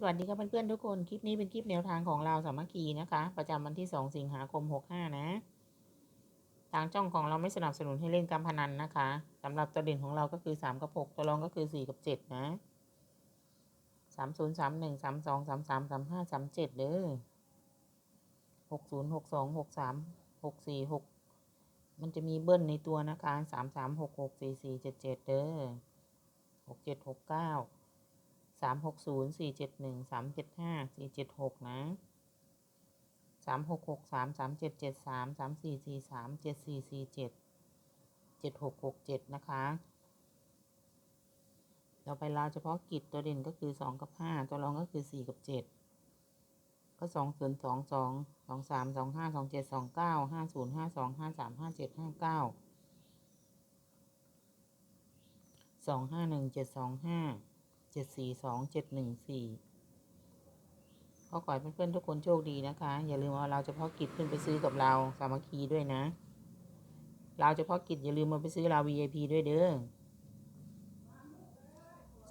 สวัสดีครับเพื่อนๆทุกคน คลิปนี้เป็นคลิปแนวทางของเราสามัคคีนะคะ ประจำวันที่ 2 สิงหาคม 65 นะ ทางช่องของเราไม่สนับสนุนให้เล่นการพนันนะคะสำหรับตัวเด่นของเราก็คือ 3 กับ 6 ตัวรองก็คือ 4 กับ 7 นะ 30 31 32 33 35 37 เด้อ60 62 63 64 6 มันจะมีเบิ้ลในตัวนะคะ 33 66 44 77 เด้อ67 69 สามหกศูนย์สี่เจ็ดหนึ่งสามเจ็ดห้าสี่เจ็ดหกนะสามหกหกสามสามเจ็ดเจ็ดสามสามสี่สี่สามเจ็ดสี่สี่เจ็ดเจ็ดหกหกเจ็ดนะคะต่อไปเราเฉพาะกิจตัวเด่นก็คือสองกับห้าตัวรองก็คือสี่กับเจ็ดก็สองศูนย์สองสองสองสามสองห้าสองเจ็ดสองเก้าห้าศูนย์ห้าสองห้าสามห้าเจ็ดห้าเก้าสองห้าหนึ่งเจ็ดสองห้า เจ็ดสี่สองเจ็ดหนึ่งสี่ก็ขอให้เพื่อนๆทุกคนโชคดีนะคะ อย่าลืมว่าเราเฉพาะกิจขึ้นไปซื้อกับเราสามัคคีด้วยนะ เราเฉพาะกิจอย่าลืมมาไปซื้อเรา VIP ด้วยเด้อ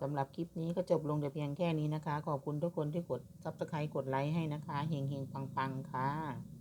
สำหรับคลิปนี้ก็จบลงแต่เพียงแค่นี้นะคะ ขอบคุณทุกคนที่กด subscribe กดไลค์ให้นะคะ เฮงๆปังๆค่ะ